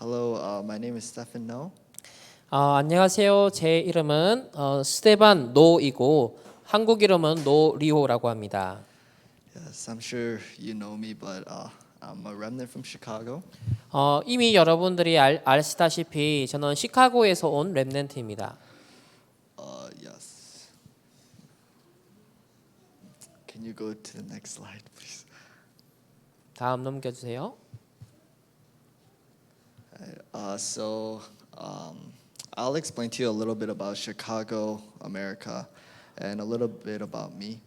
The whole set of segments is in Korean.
Hello, uh, my name is Stefan No. 어, 안녕하세요. 제 이름은 어, 스테반 노이고 한국 이름은 노리호라고 합니다. Yes, I'm sure you know me, but uh, I'm a remnant from Chicago. 어, 이미 여러분들이 알, 아시다시피 저는 시카고에서 온 랩넨트입니다. Uh, yes. Can you go to the next slide, please? 다음 넘겨주세요. Uh, so, um, I'll explain to you a little bit about Chicago, America, and a little bit about me.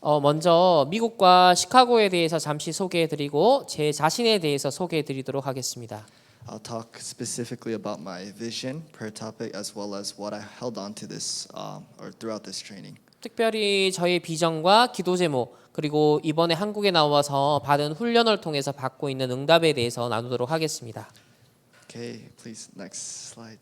어, 먼저 미국과 시카고에 대해서 잠시 소개해드리고 제 자신에 대해서 소개해드리도록 하겠습니다. I'll talk specifically about my vision per topic, as well as what I held on to this um, or throughout this training. 특별히 저의 비전과 기도 제목 그리고 이번에 한국에 나와서 받은 훈련을 통해서 받고 있는 응답에 대해서 나누도록 하겠습니다. Okay, please next slide.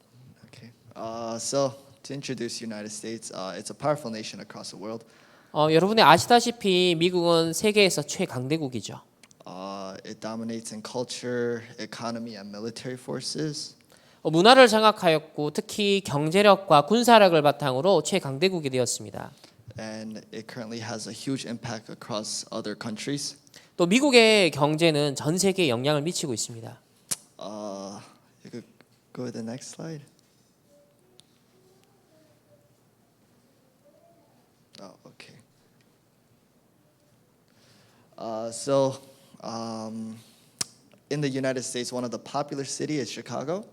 Okay. Uh, so to introduce United States, uh, it's a powerful nation across the world. 어, 여러분이 아시다시피 미국은 세계에서 최강대국이죠. Uh, it dominates in culture, economy, and military forces. 어, 문화를 장악하였고 특히 경제력과 군사력을 바탕으로 최강대국이 되었습니다. And it currently has a huge impact across other countries. 또 미국의 경제는 전 세계에 영향을 미치고 있습니다. Uh, you could go to the next slide. Oh, okay. Uh, so, um, in the United States, one of the popular city is Chicago.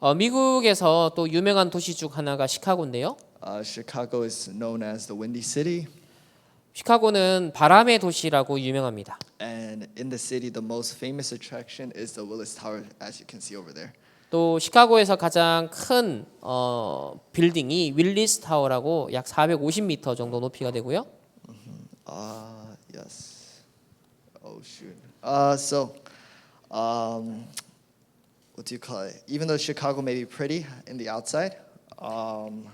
어, 미국에서 또 유명한 도시 중 하나가 시카고인데요. Uh, Chicago is known as the Windy City, 시카고는 바람의 도시라고 유명합니다. and in the city, the most famous attraction is the Willis Tower, as you can see over there. 또 시카고에서 가장 큰 어, 빌딩이 윌리스 타워라고 약 450m 정도 높이가 되고요. Uh, yes. Oh shoot. Uh, so, um, what do you call it? Even though Chicago may be pretty in the outside, um,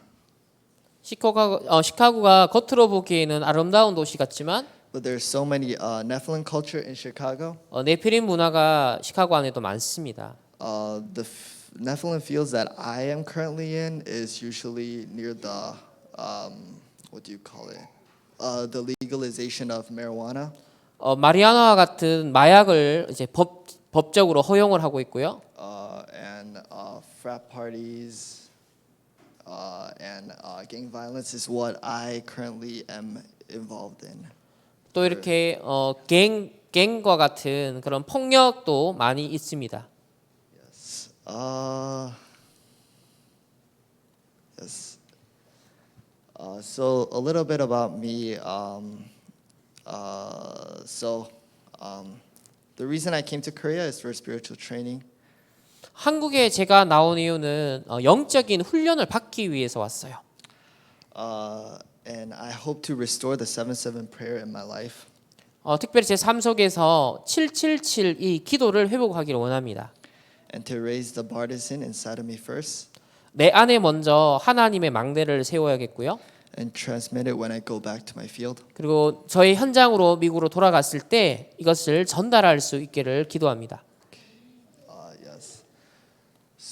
시카고, 어, 시카고가 겉으로 보기에는 아름다운 도시 같지만 but there's so many uh, Nephilim culture in Chicago. 어, 네피림 문화가 시카고 안에도 많습니다. Uh, the f- Nephilim fields that I am currently in is usually near the um, what do you call it? Uh, the legalization of marijuana. 어, 마리아나와 같은 마약을 이제 법, 법적으로 허용을 하고 있고요. uh, and uh, frat parties uh, and uh, gang violence is what I currently am involved in. 또 이렇게 어, 갱, 갱과 같은 그런 폭력도 많이 있습니다. Yes. Uh, yes. Uh, so a little bit about me. Um, uh, so um, the reason I came to Korea is for spiritual training. 한국에 제가 나온 이유는 어, 영적인 훈련을 받기 위해서 왔어요. Uh, and I hope to restore the 7-7 prayer in my life. 어, 특별히 제 삶 속에서 777 이 기도를 회복하기를 원합니다. and to raise the partisan inside of me first 내 안에 먼저 하나님의 망대를 세워야겠고요. and transmit it when I go back to my field. 그리고 저희 현장으로 미국으로 돌아갔을 때 이것을 전달할 수 있기를 기도합니다.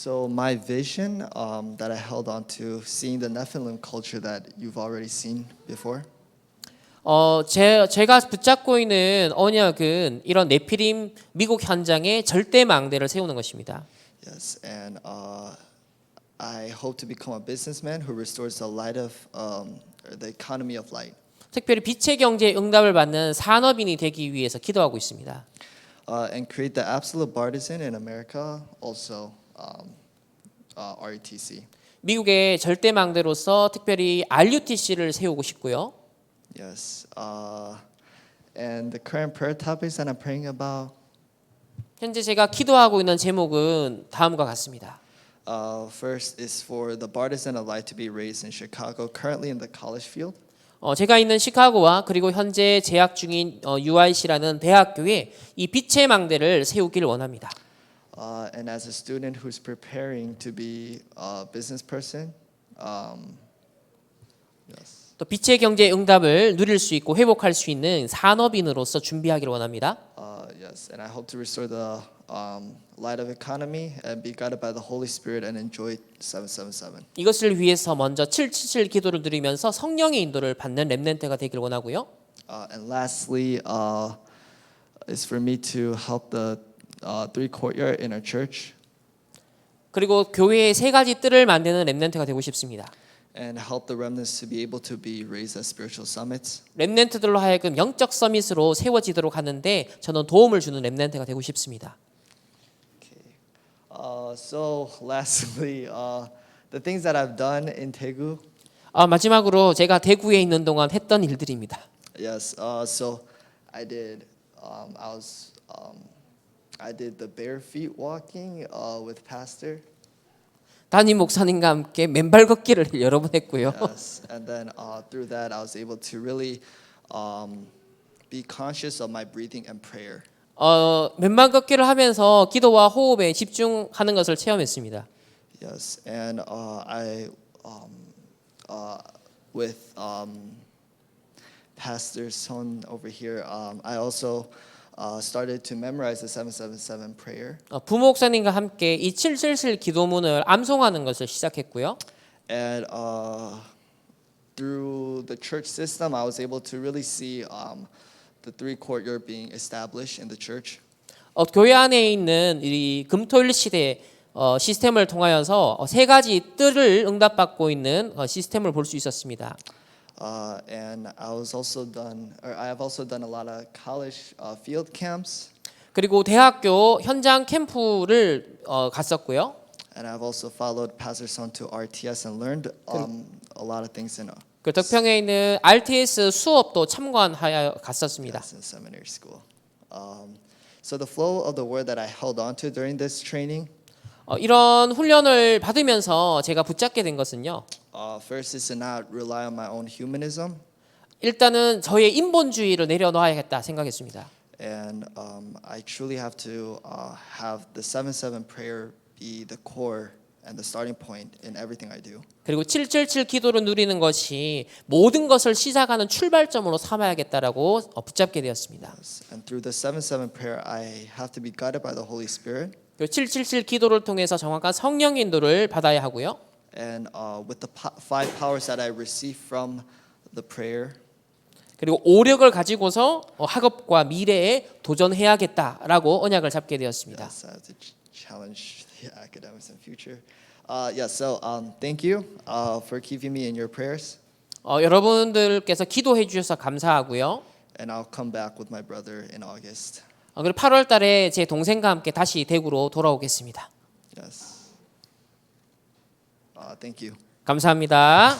Uh. So my vision um, that I held on to, seeing the Nephilim culture that you've already seen before, 어, 제, 제가 붙잡고 있는 언약은 이런 네피림 미국 현장에 절대 망대를 세우는 것입니다. yes, and uh, I hope to become a businessman who restores the light of um, the economy of light, 특별히 빛의 경제에 응답을 받는 산업인이 되기 위해서 기도하고 있습니다. uh, and create the absolute partisan in America, also um, uh, RETC. 미국의 절대 망대로서 특별히 RUTC를 세우고 싶고요. Yes. Uh, and the current prayer topics that I'm praying about 현재 제가 기도하고 있는 제목은 다음과 같습니다. uh, first is for the partisan of light to be raised in Chicago, currently in the college field. 어, 제가 있는 시카고와 그리고 현재 재학 중인 어, UIC라는 대학교에 이 빛의 망대를 세우기를 원합니다. Uh, and as a student who's preparing to be a business person, um, yes. 또 빛의 경제 응답을 누릴 수 있고 회복할 수 있는 산업인으로서 준비하기를 원합니다. Uh, yes, and I hope to restore the um, light of economy and be guided by the Holy Spirit and enjoy 777. 이것을 위해서 먼저 777 기도를 드리면서 성령의 인도를 받는 렘넨트가 되길 원하고요. Uh, and lastly, uh, is for me to help the uh, three courtyard in our church 그리고 교회의 세 가지 뜰을 만드는 렘넨트가 되고 싶습니다. and help the remnants to be able to be raised as spiritual summits. 렘넨트들로 하여금 영적 서밋으로 세워지도록 하는데 저는 도움을 주는 렘넨트가 되고 싶습니다. Okay. Uh, so lastly, uh, the things that I've done in Daegu. 아, 마지막으로 제가 대구에 있는 동안 했던 일들입니다. Yes. Uh, so I did. Um, I was. Um, I did the bare feet walking uh, with pastor. 담임 목사님과 함께 맨발 걷기를 여러 번 했고요. Yes. and then uh, through that, I was able to really um, be conscious of my breathing and prayer. 어, 맨발 걷기를 하면서 기도와 호흡에 집중하는 것을 체험했습니다. Yes, and uh, I, um, uh, with um, Pastor Son over here, um, I also Uh, started to memorize the 777 prayer. 어, 부모 목사님과 함께 이 777 기도문을 암송하는 것을 시작했고요. And uh, through the church system, I was able to really see um, the three courtyard being established in the church. 어, 교회 안에 있는 이 금토일 시대 어, 시스템을 통하여서 어, 세 가지 뜰을 응답받고 있는 어, 시스템을 볼 수 있었습니다. Uh, and I was also done, or I have also done a lot of college uh, field camps. 그리고 대학교 현장 캠프를 어, 갔었고요. And I've also followed Pastor Son to RTS and learned um, a lot of things in, uh, 그 덕평에 있는 RTS 수업도 참관하여 갔었습니다. yes, in seminary school. Um, so the flow of the word that I held on to during this training, 어, 이런 훈련을 받으면서 제가 붙잡게 된 것은요. Uh, first is to not rely on my own humanism, 일단은 저의 인본주의를 내려놓아야겠다 생각했습니다. and um, I truly have to uh, have the seven seven prayer be the core and the starting point in everything I do. 그리고 777 기도를 누리는 것이 모든 것을 시작하는 출발점으로 삼아야겠다라고 어, 붙잡게 되었습니다. And through the seven seven prayer, I have to be guided by the Holy Spirit. 그리고 777 기도를 통해서 정확한 성령 인도를 받아야 하고요. And uh, with the po- five powers that I receive from the prayer, 그리고 오력을 가지고서 어, 학업과 미래에 도전해야겠다라고 언약을 잡게 되었습니다. yes, I have to ch- challenge the academics in future. Uh, yeah, so um, thank you uh, for keeping me in your prayers, 어, 여러분들께서 기도해 주셔서 감사하고요. and I'll come back with my brother in August. 어, 그리고 8월 달에 제 동생과 함께 다시 대구로 돌아오겠습니다. Yes. Uh, thank you. 감사합니다.